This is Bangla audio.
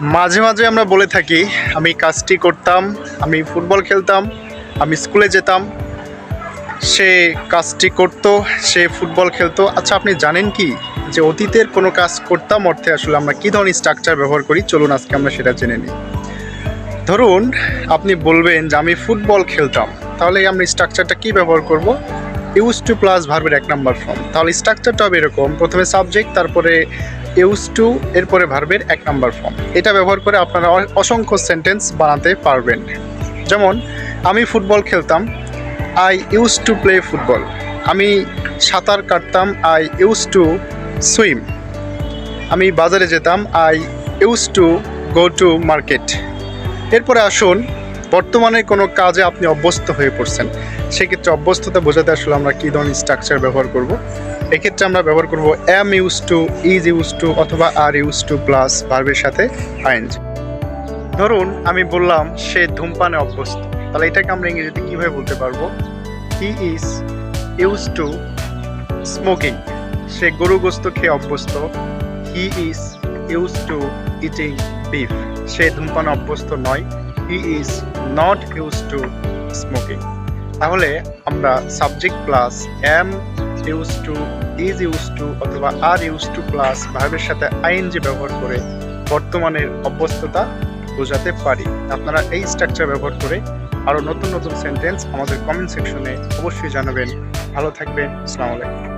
মাঝে মাঝে আমরা বলে থাকি, আমি কাজটি করতাম, আমি ফুটবল খেলতাম, আমি স্কুলে যেতাম, সে কাজটি করতো, সে ফুটবল খেলতো। আচ্ছা আপনি জানেন কি যে অতীতের কোনো কাজ করতাম অর্থে আসলে আমরা কী ধরনের স্ট্রাকচার ব্যবহার করি? চলুন আজকে আমরা সেটা জেনে নিই। ধরুন, আপনি বলবেন যে আমি ফুটবল খেলতাম, তাহলে আমরা স্ট্রাকচারটা কী ব্যবহার করব? ইউজ টু প্লাস ভার্বের এক নাম্বার ফর্ম তাহলে স্ট্রাকচারটা হবে এরকম, প্রথমে সাবজেক্ট তারপরে ইউজ টু, এরপরে ভার্বের এক নাম্বার ফর্ম। এটা ব্যবহার করে আপনারা অসংখ্য সেন্টেন্স বানাতে পারবেন। যেমন, আমি ফুটবল খেলতাম I use to play football আমি সাঁতার কাটতাম আই ইউজ টু সুইম আমি বাজারে যেতাম I use to go to market এরপরে আসুন, বর্তমানে কোনো কাজে আপনি অভ্যস্ত হয়ে পড়ছেন। সেক্ষেত্রে অভ্যস্ততা বোঝাতে আসলে আমরা কী ধরনের স্ট্রাকচার ব্যবহার করব? এক্ষেত্রে আমরা ব্যবহার করব am use to is use to অথবা আর ইউজ টু প্লাস ভার্বের সাথে আইএনজি ধরুন আমি বললাম সে ধূমপানে অভ্যস্ত। তাহলে এটাকে আমরা ইংরেজিতে কীভাবে বলতে পারব? He is use to smoking সে গরু গোস্ত খেয়ে অভ্যস্ত। He is use to eating beef সে ধূমপানে অভ্যস্ত নয়। He is not use to smoking তাহলে আমরা subject plus am use to is use to অথবা আর ইউজ টু প্লাস ভার্বের সাথে আইএনজি ব্যবহার করে বর্তমানের অভ্যস্ততা বোঝাতে পারি। আপনারা এই স্ট্রাকচার ব্যবহার করে আরও নতুন নতুন সেন্টেন্স আমাদের কমেন্ট সেকশনে অবশ্যই জানাবেন। ভালো থাকবেন। আসসালামু আলাইকুম।